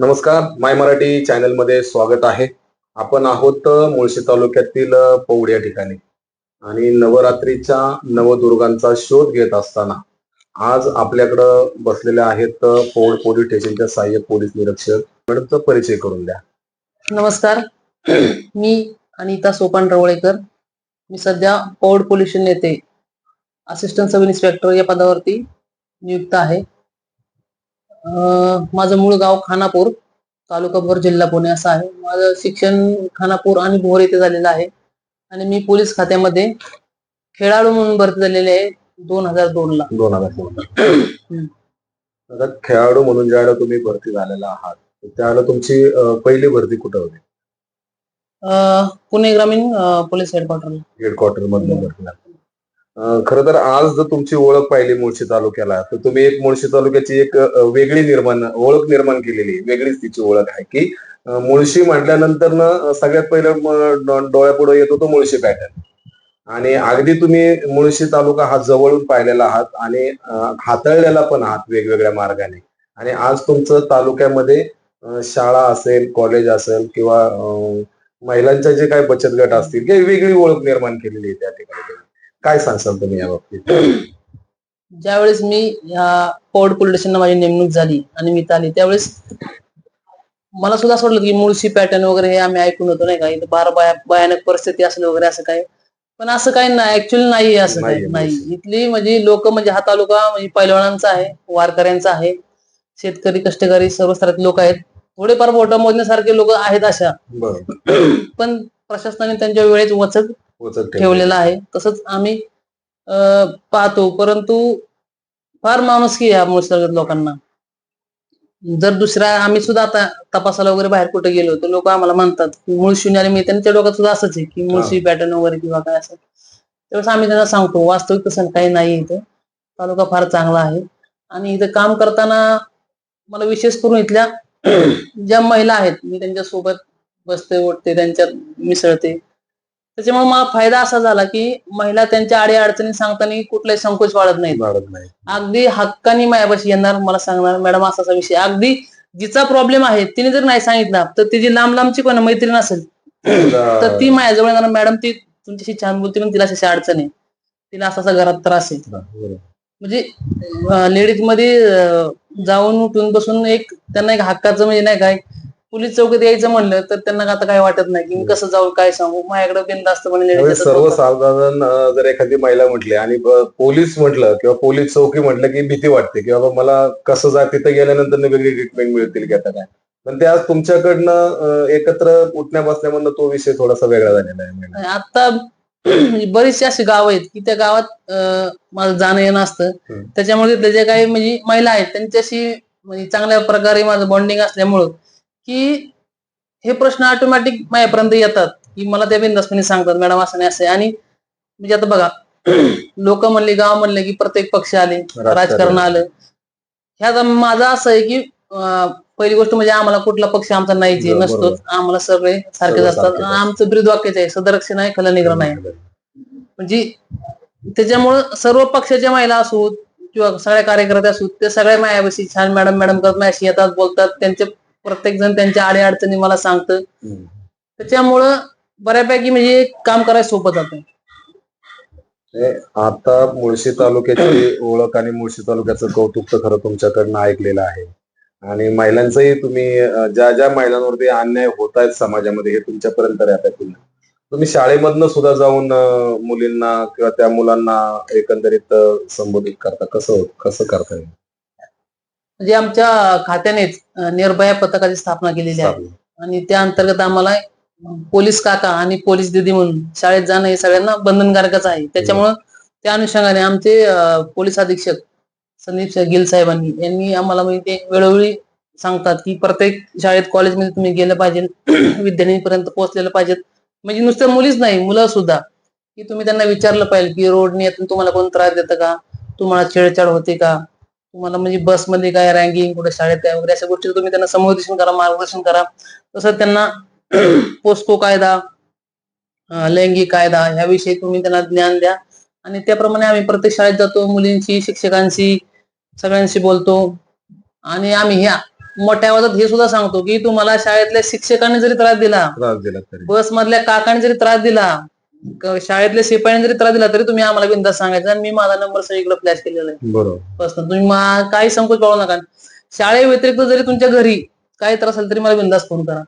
नमस्कार माय मराठी चॅनलमध्ये स्वागत आहे. आपण आहोत मुळशी तालुक्यातील पौड या ठिकाणी. आणि नवरात्रीच्या नवदुर्गांचा शोध घेत असताना आज आपल्याकडं बसलेले आहेत पौड पोलीस स्टेशनच्या सहाय्यक पोलीस निरीक्षक. मॅडमचा परिचय करून द्या. नमस्कार. मी अनिता सोपान रवळेकर. मी सध्या पौड पोल्युशन नेते येथे असिस्टंट सब इन्स्पेक्टर या पदावरती नियुक्त आहे. माझं मूळ गाव खानापूर तालुका भोर जिल्हा पुणे असं आहे. माझं शिक्षण खानापूर आणि भोर येथे झालेलं आहे. आणि मी पोलीस खात्यामध्ये खेळाडू म्हणून भरती झालेले आहे दोन हजार दोन ला. दोन हजार दोन आता खेळाडू म्हणून ज्यावेळेला तुम्ही भरती झालेला आहात त्यावेळेला तुमची अ, पहिली भरती कुठं होती? अं, पुणे ग्रामीण अं, पोलीस हेडक्वार्टरला हेडक्वार्टर मधनं भरती झाली. खर तर आज जर तुमची ओळख पाहिली मुळशी तालुक्याला तर तुम्ही एक मुळशी तालुक्याची एक वेगळी निर्माण ओळख निर्माण केलेली वेगळीच तिची ओळख आहे की मुळशी म्हटल्यानंतर ना सगळ्यात पहिलं डोळ्यापुढे येतो तो मुळशी पॅटर्न. आणि अगदी तुम्ही मुळशी तालुका हा जवळून पाहिलेला आहात आणि हाताळलेला पण आहात वेगवेगळ्या मार्गाने. आणि आज तुमचं तालुक्यामध्ये शाळा असेल कॉलेज असेल किंवा महिलांच्या जे काही बचत गट असतील वेगळी ओळख निर्माण केलेली आहे त्या ठिकाणी. काय सांगसाल तुम्ही या बाबतीत? ज्यावेळेस मी या पौड पोलीस स्टेशनला माझी नेमणूक झाली आणि मी आली त्यावेळेस मला सुद्धा असं वाटलं की मुळशी पॅटर्न वगैरे हे आम्ही ऐकून होतो नाही का? इथं बारा भया भयानक परिस्थिती असली वगैरे असं काय पण असं काही नाही ऍक्च्युअली नाही असं काही नाही इथली म्हणजे लोक म्हणजे हा तालुका म्हणजे पैलवानांचा आहे वारकऱ्यांचा आहे. शेतकरी कष्टकरी सर्व स्तरात लोक आहेत. थोडेफार बोटा मोजण्यासारखे लोक आहेत अशा. पण प्रशासनाने त्यांच्या वेळेत वचक ठेवलेलं. आहे. तसंच आम्ही पाहतो. परंतु फार माणुसकी आहे या मुळशीवर्गीय लोकांना. जर दुसऱ्या आम्ही सुद्धा आता तपासाला वगैरे बाहेर कुठे गेलो तर लोक आम्हाला म्हणतात की मुळशी आणि मी त्यांच्या डोक्यात सुद्धा असंच आहे की मुळशी पॅटर्न वगैरे किंवा काय असं. त्यावेळेस आम्ही त्यांना सांगतो वास्तविक तसं काही नाही इथं. तालुका फार चांगला आहे. आणि इथं काम करताना मला विशेष करून इथल्या ज्या महिला आहेत मी त्यांच्यासोबत बसते उठते त्यांच्यात मिसळते. त्याच्यामुळे मला फायदा असा झाला की महिला त्यांच्या आडी अडचणी सांगताना कुठलाही संकोच वाढत नाही. अगदी हक्कानी मायापाशी येणार मला सांगणार मॅडम असा असा विषय. अगदी जिचा प्रॉब्लेम आहे तिने जर नाही सांगितला तर तिची लांब लांबची पण मैत्रीण असेल तर ती माझ्याजवळ येणार. मॅडम ती तुमच्याशी छान बोलते पण तिला अशी अडचण आहे. तिला असा असा घरात त्रास आहे. म्हणजे लेडीजमध्ये जाऊन उठून बसून एक त्यांना एक हक्काचं म्हणजे नाही काय पोलीस चौकीत यायचं म्हणलं तर त्यांना आता काय वाटत नाही की मी कसं जाऊ काय सांगू माझ्याकडे लेडीज सर्वसाधारण जर एखादी महिला म्हटली आणि पोलीस म्हटलं किंवा पोलीस चौकी म्हटलं की भीती वाटते की बाबा मला कसं जा तिथं गेल्यानंतर वेगळी ट्रीटमेंट मिळतील की आता काय पण ते आज तुमच्याकडनं एकत्र उठण्या बसल्यामधनं तो विषय थोडासा वेगळा झालेला आहे. आता बरीचशी अशी गाव आहेत की त्या गावात माझं जाणं येणं असतं. त्याच्यामुळे जे काही म्हणजे महिला आहेत त्यांच्याशी म्हणजे चांगल्या प्रकारे माझं बॉन्डिंग असल्यामुळं की हे प्रश्न ऑटोमॅटिक माझ्यापर्यंत येतात. की मला त्या बिंदासपणे सांगतात मॅडम असं नाही असं आणि म्हणजे आता बघा लोक म्हणले गाव म्हणले की प्रत्येक पक्ष आले राजकारण. आलं. ह्यात माझं असं आहे की पहिली गोष्ट म्हणजे आम्हाला कुठला पक्ष आमचा नाहीच. नसतोच. आम्हाला सगळे सारखेच असतात. आमचं ब्रीद वाक्यच आहे सदरक्षण आहे खला निग्रह नाही. म्हणजे त्याच्यामुळं सर्व पक्षाच्या महिला असू किंवा सगळ्या कार्यकर्ते असू ते सगळ्या मायापाशी छान मॅडम मॅडम करत माझ्याशी येतात बोलतात त्यांचे प्रत्येक जण त्यांच्या आडी अडचणी मला सांगतं. त्याच्यामुळं बऱ्यापैकी म्हणजे काम करायला सोपं जातं. आता मुळशी तालुक्याची ओळख आणि मुळशी तालुक्याचं कौतुक तर खरं तुमच्याकडनं ऐकलेलं आहे. आणि महिलांचंही तुम्ही ज्या ज्या महिलांवरती अन्याय होत आहेत समाजामध्ये हे तुमच्यापर्यंत राहतात तुम्ही तुम्ही शाळेमधनं सुद्धा जाऊन मुलींना किंवा त्या मुलांना एकंदरीत संबोधित करता. कसं कसं करता येईल? म्हणजे आमच्या खात्यानेच निर्भया पथकाची स्थापना केलेली आहे. आणि त्या अंतर्गत आम्हाला पोलीस काका आणि पोलीस दिदी म्हणून शाळेत जाणं हे सगळ्यांना बंधनकारकच आहे. त्याच्यामुळं त्या अनुषंगाने आमचे पोलीस अधीक्षक संदीप गिल साहेबांनी यांनी आम्हाला म्हणजे ते वेळोवेळी सांगतात की प्रत्येक शाळेत कॉलेजमध्ये तुम्ही गेलं पाहिजे विद्यार्थ्यांपर्यंत पोहोचलेलं पाहिजेत म्हणजे नुसतं मुलीच नाही मुलं सुद्धा. की तुम्ही त्यांना विचारलं पाहिजे की रोडने येतून तुम्हाला कोण त्रास देतं का? तुम्हाला छेडछाड होते का? तुम्हाला म्हणजे बसमध्ये काय रँकिंग कुठे शाळेत काय वगैरे अशा गोष्टी तुम्ही त्यांना समुपदेशन करा मार्गदर्शन करा. तसं त्यांना पोस्को कायदा लैंगिक कायदा ह्याविषयी तुम्ही त्यांना ज्ञान द्या. आणि त्याप्रमाणे आम्ही प्रत्येक शाळेत जातो मुलींशी शिक्षकांशी सगळ्यांशी बोलतो. आणि आम्ही ह्या मोठ्या आवाजात हे सुद्धा सांगतो की तुम्हाला शाळेतल्या शिक्षकांनी जरी त्रास दिला बस मधल्या काकाने जरी त्रास दिला शाळेतल्या शिपायाने जरी त्रास दिला तरी तुम्ही आम्हाला बिंदास सांगायचा. आणि मी माझा नंबर सगळीकडे फ्लॅश केलेला आहे. बरोबर. तुम्ही काही संकोच बाळू नका. शाळे व्यतिरिक्त जरी तुमच्या घरी काही त्रास असेल तरी मला बिंदास फोन करा.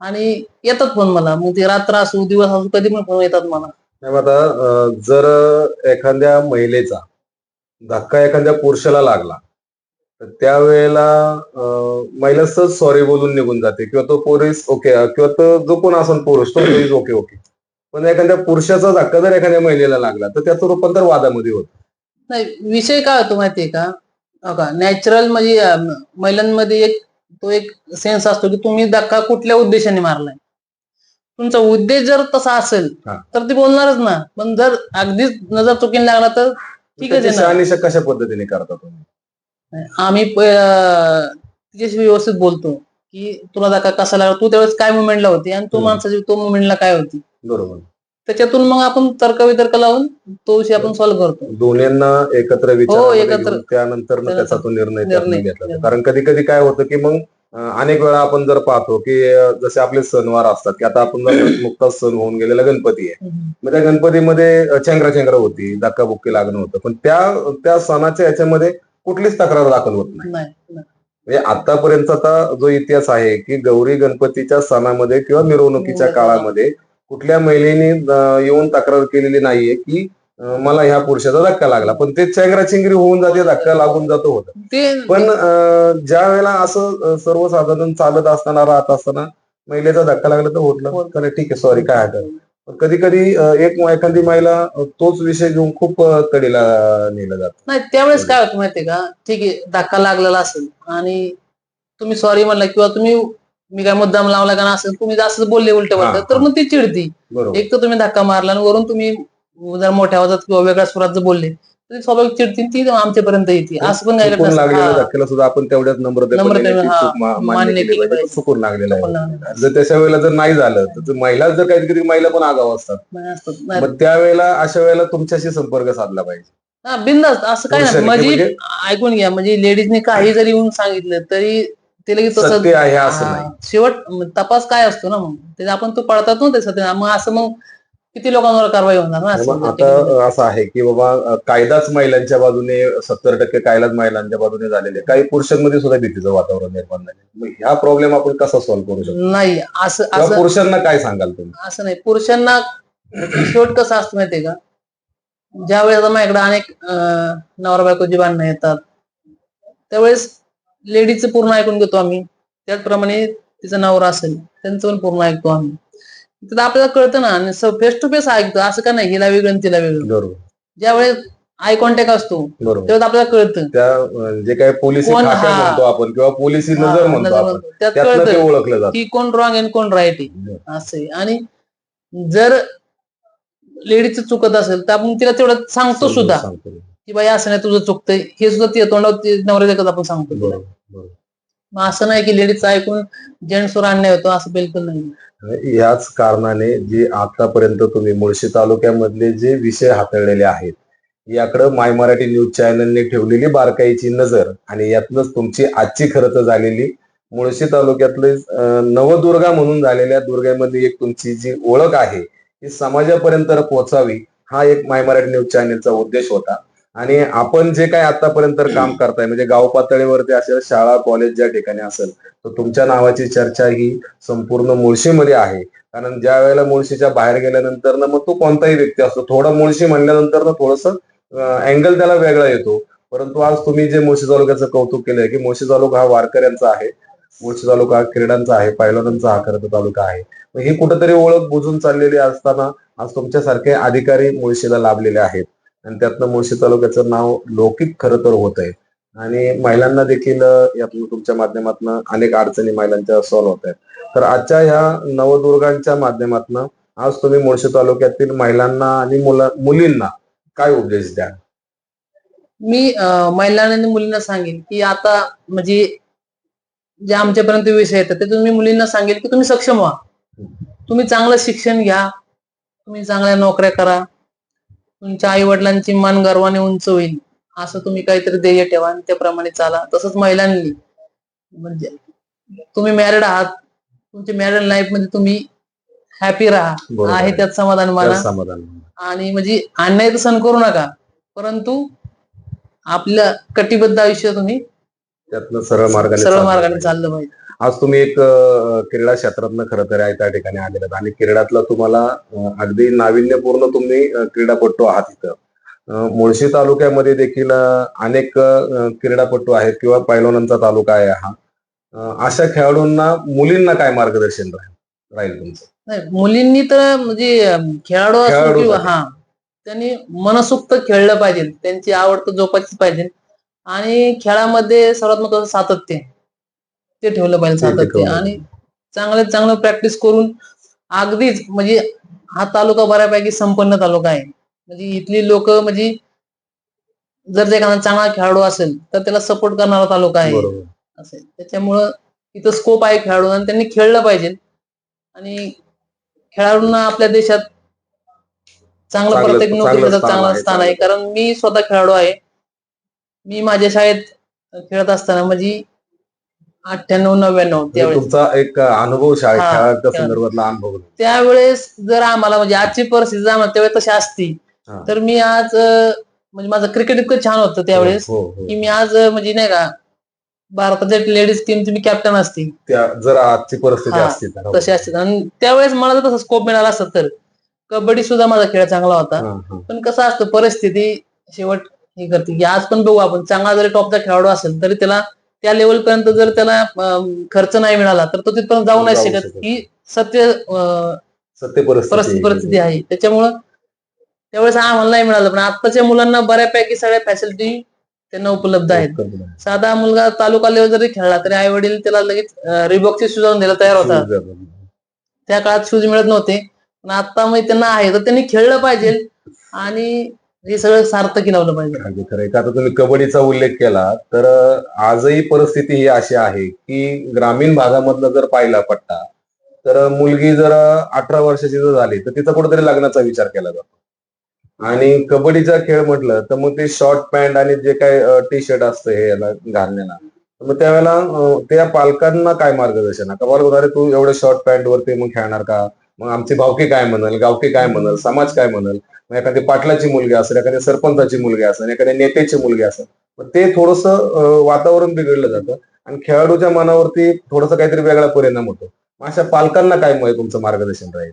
आणि येतात फोन मला. मग ते रात्र असू दिवस असू कधी पण फोन येतात मला. आता जर एखाद्या महिलेचा धक्का एखाद्या पुरुषाला लागला तर त्यावेळेला महिला सहज सॉरी बोलून निघून जाते. किंवा तो पोलीस ओके किंवा तो जो कोण असेल पुरुष तो पोलीस ओके ओके. पण एखाद्या पुरुषाचा धक्का जर एखाद्या महिलेला लागला तर त्याचं रूपांतर वादामध्ये होत. नाही विषय काय होतो माहितीये का? हो का नॅचरल म्हणजे महिलांमध्ये एक तो एक सेन्स असतो की तुम्ही धक्का कुठल्या उद्देशाने मारलाय? तुमचा उद्देश जर तसा असेल. तर ते बोलणारच ना. पण जर अगदीच नजर चुकीने लागला तर ठीक आहे कशा पद्धतीने करता तुम्ही? आम्ही तिच्याशी व्यवस्थित बोलतो की तुला धक्का कसा लागला? तू त्यावेळेस काय मुवमेंटला होती? आणि तू. माणसाची तो मुवमेंटला काय होती? बरोबर त्याच्यातून मग आपण तर्क वितर्क लावून तो विषय आपण सॉल्व्ह करतो दोन्हींना एकत्र हो, विचार एकत्र. त्यानंतर मग त्याचा तो निर्णय त्यातनं. घेतला जातो. कारण कधी कधी काय होतं की मग अं, अनेक वेळा आपण जर पाहतो की अं, जसे आपले सणवार असतात की आता आपण जर नुकताच सण होऊन गेलेला गणपती आहे मग त्या गणपतीमध्ये चेंगरा चेंगरा होती धक्काबुक्की लागणं होतं पण त्या त्या सणाच्या याच्यामध्ये कुठलीच तक्रार दाखल होत नाही नाही नाही. म्हणजे आतापर्यंतचा जो इतिहास आहे की गौरी गणपतीच्या सणामध्ये किंवा मिरवणुकीच्या हो. काळामध्ये कुठल्या महिलेने येऊन तक्रार केलेली नाहीये की मला ह्या पुरुषाचा धक्का लागला. पण ते चेंगराचेंगरी होऊन जाते धक्का लागून जातो होतं. पण ज्या वेळेला असं सर्वसाधारण चालत असताना राहत असताना महिलेचा धक्का लागला तर होत. तर ठीक आहे सॉरी काय हरकत. कधी कधी एक एखादी महिला तोच विषय घेऊन खूप तडीला नेलं जात. नाही त्यावेळेस काय होतं माहितीये का? ठीक आहे धक्का लागलेला असेल आणि तुम्ही सॉरी म्हणला किंवा तुम्ही मी काय मुद्दाम लावला का असेल तुम्ही जास्त बोलले उलट हा, बोलत तर मग ती चिडती. एक तर तुम्ही धक्का मारला आणि वरून तुम्ही जर मोठ्या आवाजात किंवा वेगळ्या स्वरात जर बोलले तर स्वाभाविक चिडती ती आमच्यापर्यंत येते. असं पण हा, धक्क्याला सुद्धा आपण तेवढ्याच हा. पाहिजे. चुकून लागलेला आहे. जर त्याच्या वेळेला जर नाही झालं तर महिला जर काही कधी महिला पण आगाव असतात. मग त्यावेळेला अशा वेळेला तुमच्याशी संपर्क साधला पाहिजे. हा, बिनधास्त असं काय नाही. म्हणजे म्हणजे ऐकून घ्या. म्हणजे लेडीजने काही जरी येऊन सांगितलं तरी ते लगेच तसं सत्य आहे असं हा, नाही. शेवट तपास काय असतो ना मग? ते आपण तो पडतात ना ते सत्य. मग असं मग किती लोकांवर कारवाई होणार ना? असं मग आता असं आहे की बाबा अं, कायदाच महिलांच्या बाजूने सत्तर टक्के कायदाच महिलांच्या बाजूने झालेले आहे. काही पुरुषांमध्ये सुद्धा भीतीचं वातावरण निर्माण झाले मग ह्या प्रॉब्लेम आपण कसा सॉल्व्ह करू शकतो? नाही असं किंवा असं पुरुषांना काय सांगाल तुम्ही? असं नाही. पुरुषांना शेवट कसं असतं माहितीये का? ज्या वेळेस आता माझ्याकडे अनेक अं, नवरा बायकोची भांडणं येतात त्यावेळेस लेडीजचं पूर्ण ऐकून घेतो आम्ही. त्याचप्रमाणे तिचा नवरा असेल त्यांचं पण पूर्ण ऐकतो आम्ही. तर आपल्याला कळतं ना आणि फेस टू फेस ऐकतो असं का नाही हिला वेगळं तिला वेगळं. ज्या वेळेस आय कॉन्टॅक्ट असतो तेव्हा आपल्याला कळतं. त्या जे काही पोलिसी म्हणतो आपण किंवा पोलिसी नजर म्हणतो. त्यात कळतं की कोण रॉंग आणि कोण राईट आहे. असं आणि जर लेडीचं चुकत असेल तर आपण तिला तेवढं सांगतो सुद्धा. की बाई असं नाही तुझं चुकतंय. हे सुद्धा ती तोंडावर नवऱ्या देखत आपण सांगतो. मग असं नाही की लेडीजचं ऐकून जेंट्सवर अन्याय होतो असं बिलकुल नाही. याच कारणाने जे आतापर्यंत तुम्ही मुळशी तालुक्यामधले जे विषय हाताळलेले आहेत याकडं माय मराठी न्यूज चॅनलने ठेवलेली बारकाईची नजर आणि यातनच तुमची आजची खरं तर झालेली मुळशी तालुक्यातले नवदुर्गा म्हणून झालेल्या दुर्गामध्ये एक तुमची जी ओळख आहे ती समाजापर्यंत पोहोचावी हा एक माय मराठी न्यूज चॅनलचा उद्देश होता. आणि आपण जे काय आतापर्यंत काम करताय म्हणजे गाव पातळीवरती असेल शाळा कॉलेज ज्या ठिकाणी असेल तर तुमच्या नावाची चर्चा ही संपूर्ण मुळशीमध्ये आहे. कारण ज्या वेळेला मुळशीच्या बाहेर गेल्यानंतर ना मग तो कोणताही व्यक्ती असतो. थोडं मुळशी म्हणल्यानंतर ना थोडस अँगल त्याला वेगळा येतो. परंतु आज तुम्ही जे मुळशी तालुक्याचं कौतुक केलंय की मुळशी तालुका हा वारकऱ्यांचा आहे मुळशी तालुका हा क्रीडांचा आहे पैलवानांचा हा खरं तालुका आहे. मग ही कुठंतरी ओळख बुजून चाललेली असताना आज तुमच्यासारखे अधिकारी मुळशीला लाभलेले आहेत. आणि त्यातनं मुळशी तालुक्याचं नाव लौकिक खरं तर होत आहे आणि महिलांना देखील यातून तुमच्या माध्यमातून अनेक अडचणी महिलांच्या सॉल्व्ह होत आहेत. तर आजच्या ह्या नवदुर्गांच्या माध्यमातून आज तुम्ही मुळशी तालुक्यातील महिलांना आणि मुला मुलींना काय उपदेश द्या मी महिलांना आणि मुलींना सांगेन की आता म्हणजे जे आमच्यापर्यंत विषय येतात ते तुम्ही मुलींना सांगेल की तुम्ही सक्षम व्हा. तुम्ही चांगलं शिक्षण घ्या. तुम्ही चांगल्या नोकऱ्या करा. तुमच्या आई वडिलांची मान गर्वाने उंच होईल. असं तुम्ही काहीतरी ध्येय ठेवा आणि त्याप्रमाणे चाला. तसंच महिलांनी. म्हणजे तुम्ही मॅरिड आहात. तुमच्या मॅरिड लाईफमध्ये तुम्ही हॅपी राहा. आहे. त्यात समाधान माना. आणि म्हणजे अन्याय तर सहन करू नका. परंतु आपल्या कटिबद्ध आयुष्य तुम्ही सरळ मार्गाने सरळ चाललं मार्गाने. चाललं पाहिजे. आज तुम्ही एक क्रीडा क्षेत्रातनं खरं तर आहे त्या ठिकाणी आलेला आणि क्रीडातला तुम्हाला अगदी नाविन्यपूर्ण तुम्ही क्रीडापटू आहात इथं. मुळशी तालुक्यामध्ये देखील अनेक क्रीडापटू आहेत किंवा पैलवानांचा तालुका आहे हा. अशा खेळाडूंना मुलींना काय मार्गदर्शन राहील राहील तुमचं? मुलींनी तर म्हणजे खेळाडू. हा त्यांनी मनसोक्त खेळलं पाहिजे त्यांची आवड तर जोपासली पाहिजे. आणि खेळामध्ये सर्वात महत्वाचं सातत्य. ते ठेवलं पाहिजे सातत्य आणि चांगले चांगलं प्रॅक्टिस करून अगदीच म्हणजे हा तालुका बऱ्यापैकी संपन्न तालुका आहे. म्हणजे इथली लोक म्हणजे जर एखादा चांगला खेळाडू असेल तर त्याला सपोर्ट करणारा तालुका आहे. असेल त्याच्यामुळं इथं स्कोप आहे खेळाडूंना आणि त्यांनी खेळलं पाहिजे. आणि खेळाडूंना आपल्या देशात चांगलं प्रत्येक नोकरी चांगलं स्थान आहे कारण मी स्वतः खेळाडू आहे. मी माझ्या शाळेत खेळत असताना म्हणजे अठ्ठ्याण्णव नव्याण्णव म्हणजे त्यावेळेस. तुमचा एक अनुभव शाळेत हा, खेळ. संदर्भातला अनुभव त्यावेळेस जर आम्हाला म्हणजे आजची परिस्थिती जर आम्हाला त्यावेळेस तशी असती हा. तर मी आज अं, म्हणजे माझं क्रिकेट इतकं छान होतं त्यावेळेस हो हो की मी आज अं, म्हणजे नाही का भारताच्या लेडीज टीमची मी कॅप्टन असती. त्या जर आजची परिस्थिती हा, असती तर. तसे असतात आणि त्यावेळेस मला जर तसा स्कोप मिळाला असता तर कबड्डी सुद्धा माझा खेळ चांगला होता. हा, हा. पण कसं असतं परिस्थिती शेवट हे करते की आज पण बघू आपण चांगला जरी टॉपचा खेळाडू असेल तरी त्याला त्या लेवल पर्यंत जर त्याला खर्च नाही मिळाला तर तो तिथपर्यंत जाऊ नाही शकत. ही सत्य सत्य परिस्थिती आहे. त्याच्यामुळं त्यावेळेस आम्हाला नाही मिळालं पण आताच्या मुलांना बऱ्यापैकी सगळ्या फॅसिलिटी त्यांना उपलब्ध आहेत. साधा मुलगा तालुका लेवल जरी खेळला तरी आई वडील त्याला लगेच रिबॉक्सचे शूज आणून द्यायला तयार होतात. त्या काळात शूज मिळत नव्हते पण आता मग त्यांना आहे तर त्यांनी खेळलं पाहिजे. आणि हे सगळं सार्थकी लावलं पाहिजे अगदी खरं आहे. का आता तुम्ही कबड्डीचा उल्लेख केला तर आजही परिस्थिती ही अशी आहे की ग्रामीण भागामधलं जर पाहिला पट्टा तर मुलगी जर अठरा वर्षाची जर झाली तर तिचा कुठेतरी लग्नाचा विचार केला जातो आणि कबड्डीचा खेळ म्हटलं तर मग ते शॉर्ट पॅन्ट आणि जे काय टी शर्ट असतं हे याला घालण्याला तर मग त्यावेळेला त्या पालकांना काय मार्गदर्शन आहे? का बाबा अरे तू एवढ्या शॉर्ट पॅन्ट वरती मग खेळणार का मग आमची भावकी काय म्हणल? गावकी काय म्हणल? समाज काय म्हणल? मग एखादी पाटलाची मुलगी असेल एखाद्या सरपंचाची मुलगी असेल एखाद्या नेत्याची मुलगी असेल मग ते थोडस वातावरण बिघडलं जातं आणि खेळाडूच्या मनावरती थोडस काहीतरी वेगळा परिणाम होतो. मग अशा पालकांना काय तुमचं मार्गदर्शन राहील?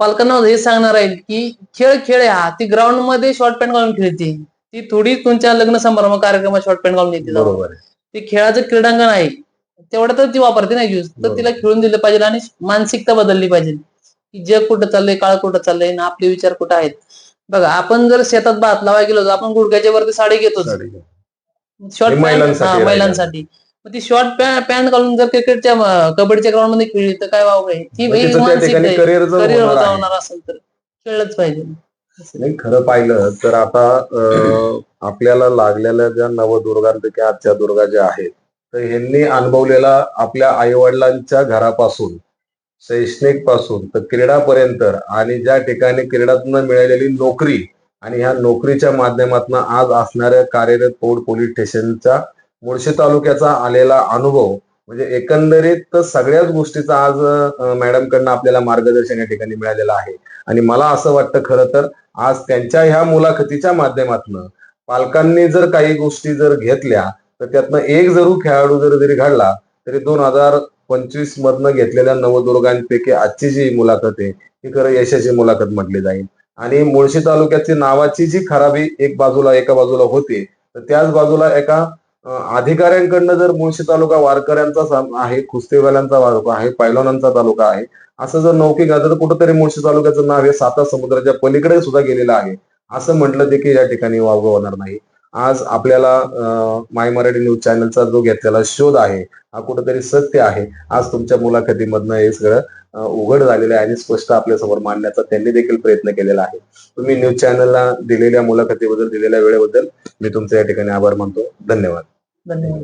पालकांना हे सांगणार आहे की खेळ खेळ हा ती ग्राउंडमध्ये शॉर्ट पॅन्ट घालून खेळते. ती थोडी तुमच्या लग्न समारंभ कार्यक्रमात शॉर्ट पॅन्ट घालून येते. बरोबर आहे. ते खेळाचं क्रीडांगण आहे. तेवढं तर ती वापरते ना यूज तर. तिला खेळून दिलं पाहिजे आणि मानसिकता बदलली पाहिजे. की जग कुठं चाललंय काळ कुठं चाललंय आणि आपले विचार कुठं आहेत. बघा आपण जर शेतात भात लावायला गेलो तर आपण गुडघ्याच्या वरती साडी घेतो. साडी. शॉर्ट हे पॅन्ट. महिलांसाठी. मग ती शॉर्ट पॅन्ट घालून जर क्रिकेटच्या कबड्डीच्या ग्राउंडमध्ये खेळली तर काय वाव आहे? ती करिअर होणार असेल तर खेळलंच पाहिजे. नाही खरं पाहिलं तर आता आपल्याला लागलेल्या ज्या नवदुर्गांपैकी आजच्या दुर्गा ज्या आहेत तर ह्यांनी अनुभवलेला आपल्या आईवडिलांच्या घरापासून शैक्षणिकपासून तर क्रीडापर्यंत आणि ज्या ठिकाणी क्रीडातून मिळालेली नोकरी आणि ह्या नोकरीच्या माध्यमातून आज असणाऱ्या कार्यरत पौड पोलीस स्टेशनच्या मुळशी तालुक्याचा आलेला अनुभव म्हणजे एकंदरीत सगळ्याच गोष्टीचा आज मॅडम कडनं आपल्याला मार्गदर्शन या ठिकाणी मिळालेलं आहे. आणि मला असं वाटतं खरं तर आज त्यांच्या ह्या मुलाखतीच्या माध्यमातून पालकांनी जर काही गोष्टी जर घेतल्या तर त्यातनं एक जरूर खेळाडू जर जरी घडला तरी दोन हजार पंचवीस मधनं घेतलेल्या नवदुर्गांपैकी आजची जी मुलाखत आहे. ती खरं यशाची मुलाखत म्हटली जाईल. आणि मुळशी तालुक्याची नावाची जी खराबी एक बाजूला एका बाजूला होती तर त्याच बाजूला एका अधिकाऱ्यांकडनं जर मुळशी तालुका वारकऱ्यांचा आहे कुस्तीवाल्यांचा तालुका आहे पैलवानांचा तालुका आहे असं जर नौकी गाजर तर कुठंतरी मुळशी तालुक्याचं नाव हे साता समुद्राच्या पलीकडे सुद्धा गेलेलं आहे असं म्हटलं देखील या ठिकाणी वावगं होणार नाही. आज आपल्याला माय मराठी न्यूज चॅनलचा जो घेतलेला शोध आहे हा कुठेतरी सत्य आहे. आज तुमच्या मुलाखतीमधनं हे सगळं उघड झालेलं आहे आणि स्पष्ट आपल्यासमोर मांडण्याचा त्यांनी देखील प्रयत्न केलेला आहे. तुम्ही न्यूज चॅनलला दिलेल्या मुलाखतीबद्दल दिलेल्या वेळेबद्दल मी तुमच्या या ठिकाणी आभार मानतो. धन्यवाद. धन्यवाद.